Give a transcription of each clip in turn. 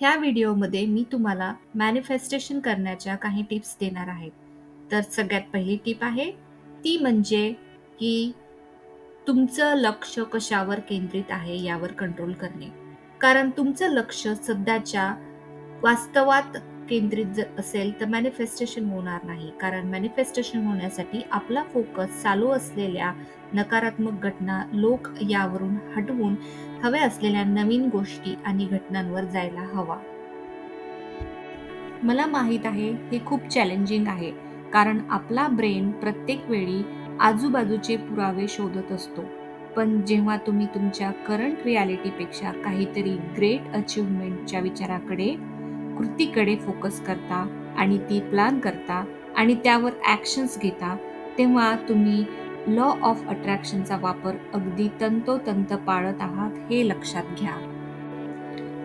ह्या व्हिडिओमध्ये मी तुम्हाला मॅनिफेस्टेशन करण्याच्या काही टिप्स देणार आहे. तर सगळ्यात पहिली टिप आहे, ती म्हणजे की तुमचं लक्ष कशावर केंद्रित आहे यावर कंट्रोल करणे. कारण तुमचं लक्ष सध्याच्या वास्तवात केंद्रित जर असेल तर मॅनिफेस्टेशन होणार नाही. कारण मॅनिफेस्टेशन होण्यासाठी आपला फोकस चालू असलेल्या नकारात्मक घटना, लोक यावरून हटवून हव्या असलेल्या नवीन गोष्टी आणि घटनांवर जायला हवा. मला माहीत आहे हे खूप चॅलेंजिंग आहे. कारण आपला ब्रेन प्रत्येक वेळी आजूबाजूचे पुरावे शोधत असतो. पण जेव्हा तुम्ही तुमच्या करंट रिॲलिटीपेक्षा काहीतरी ग्रेट अचीवमेंटच्या विचाराकडे, कृतीकडे फोकस करता आणि ती प्लॅन करता आणि त्यावर ॲक्शन्स घेता, तेव्हा तुम्ही लॉ ऑफ अट्रॅक्शनचा वापर अगदी तंतोतंत पाळत आहात हे लक्षात घ्या.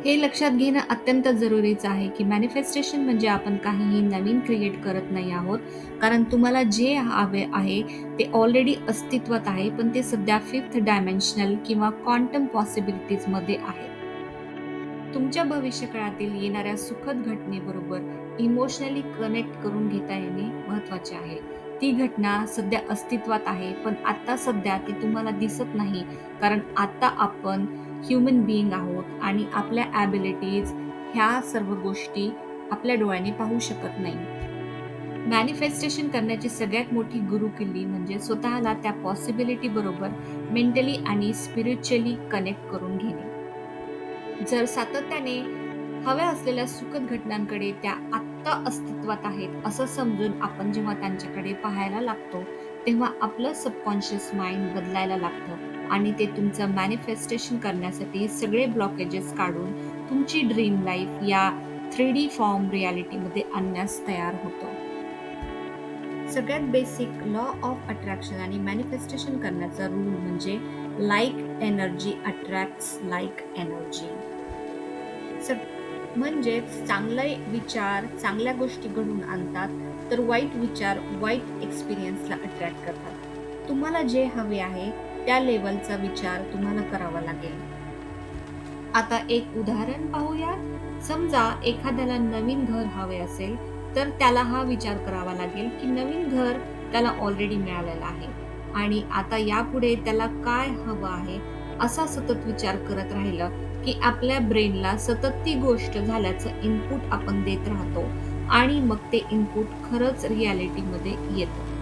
हे लक्षात घेणं अत्यंत जरुरीचं आहे की मॅनिफेस्टेशन म्हणजे आपण काहीही नवीन क्रिएट करत नाही आहोत. कारण तुम्हाला जे हवे आहे ते ऑलरेडी अस्तित्वात आहे, पण ते सध्या फिफ्थ डायमेन्शनल किंवा क्वांटम पॉसिबिलिटीजमध्ये आहे. तुमच्या भविष्यकाळातील येणाऱ्या सुखद घटनेबरोबर इमोशनली कनेक्ट करून घेता येणे महत्त्वाचे आहे. ती घटना सध्या अस्तित्वात आहे, पण आत्ता सध्या ती तुम्हाला दिसत नाही. कारण आत्ता आपण ह्युमन बीइंग आहोत आणि आपल्या ॲबिलिटीज ह्या सर्व गोष्टी आपल्या डोळ्याने पाहू शकत नाही. मॅनिफेस्टेशन करण्याची सगळ्यात मोठी गुरुकिल्ली म्हणजे स्वतःला त्या पॉसिबिलिटी बरोबर मेंटली आणि स्पिरिच्युअली कनेक्ट करून घेणे. जर सातत्याने हव्या असलेल्या सुखद घटनांकडे त्या आत्ता अस्तित्वात आहेत असं समजून आपण जेव्हा त्यांच्याकडे पाहायला लागतो, तेव्हा आपलं सबकॉन्शियस माइंड बदलायला लागतं आणि ते तुमचं मॅनिफेस्टेशन करण्यासाठी सगळे ब्लॉकेजेस काढून तुमची ड्रीम लाईफ या थ्री डी फॉर्म रियालिटीमध्ये आणण्यास तयार होतं. सगळ्यात बेसिक लॉ ऑफ अट्रॅक्शन आणि मॅनिफेस्टेशन करण्याचा रूल म्हणजे like energy attracts like energy. म्हणजेच चांगले विचार चांगल्या गोष्टी घडून आणतात, तर वाईट विचार वाईट एक्सपिरियन्सला अट्रॅक्ट करतात. तुम्हाला जे हवे आहे त्या लेवलचा विचार तुम्हाला करावा लागेल. आता एक उदाहरण पाहूया. समजा एखाद्याला नवीन घर हवे असेल, तर त्याला हा विचार करावा लागेल की नवीन घर त्याला ऑलरेडी मिळालेलं आहे आणि आता यापुढे त्याला काय हवं आहे असा सतत विचार करत राहिलं की आपल्या ब्रेनला सतत ती गोष्ट झाल्याचं इनपुट आपण देत राहतो आणि मग ते इनपुट खरंच रिॲलिटीमध्ये येतं.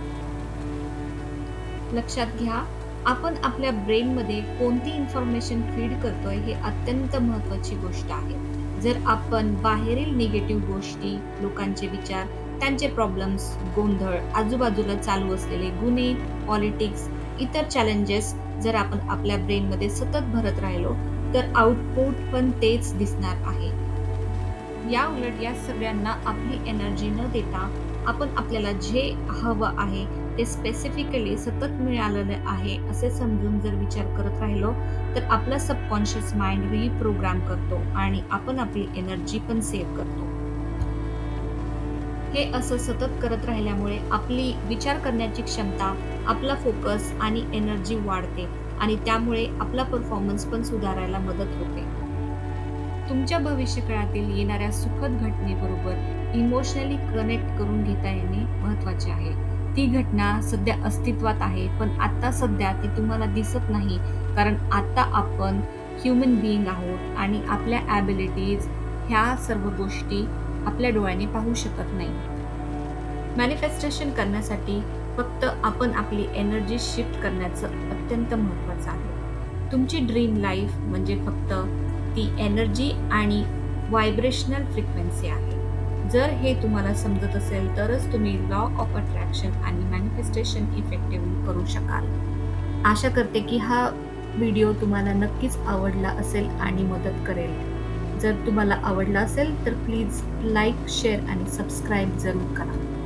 लक्षात घ्या, आपण आपल्या ब्रेनमध्ये कोणती इन्फॉर्मेशन फीड करतोय हे अत्यंत महत्त्वाची गोष्ट आहे. जर आपण बाहेरील निगेटिव्ह गोष्टी, लोकांचे विचार, त्यांचे प्रॉब्लेम्स, गोंधळ, आजूबाजूला चालू असलेले गुन्हे, पॉलिटिक्स, इतर चॅलेंजेस जर आपण आपल्या ब्रेनमध्ये सतत भरत राहिलो, तर आउटपुट पण तेच दिसणार आहे. या उलट या सगळ्यांना आपली एनर्जी न देता आपण आपल्याला जे हवं आहे ते स्पेसिफिकली सतत मिळालेलं आहे असे समजून जर विचार करत राहिलो, तर आपला सबकॉन्शियस माइंड रिप्रोग्राम करतो आणि आपण आपली एनर्जी पण सेव्ह करतो. हे असं सतत करत राहिल्यामुळे आपली विचार करण्याची क्षमता, आपला फोकस आणि एनर्जी वाढते आणि त्यामुळे आपला परफॉर्मन्स पण सुधारायला मदत होते. तुमच्या भविष्यकाळातील येणाऱ्या सुखद घटनेबरोबर इमोशनली कनेक्ट करून घेता येणे महत्त्वाचे आहे. ती घटना सध्या अस्तित्वात आहे, पण आता सध्या ती तुम्हाला दिसत नाही. कारण आता आपण ह्युमन बीइंग आहोत आणि आपल्या ॲबिलिटीज ह्या सर्व गोष्टी आपल्या डोळ्याने पाहू शकत नाही. मॅनिफेस्टेशन करण्यासाठी फक्त आपण आपली एनर्जी शिफ्ट करण्याचं अत्यंत महत्त्वाचं आहे. तुमची ड्रीम लाईफ म्हणजे फक्त ती एनर्जी आणि व्हायब्रेशनल फ्रिक्वेन्सी आहे. जर हे तुम्हाला समजत असेल तरच तुम्ही लॉ ऑफ अट्रॅक्शन आणि मॅनिफेस्टेशन इफेक्टिव्हली करू शकाल. आशा करते की हा व्हिडिओ तुम्हाला नक्कीच आवडला असेल आणि मदत करेल. जर तुम्हाला आवडला असेल तर प्लीज लाईक, शेअर आणि सबस्क्राईब जरूर करा.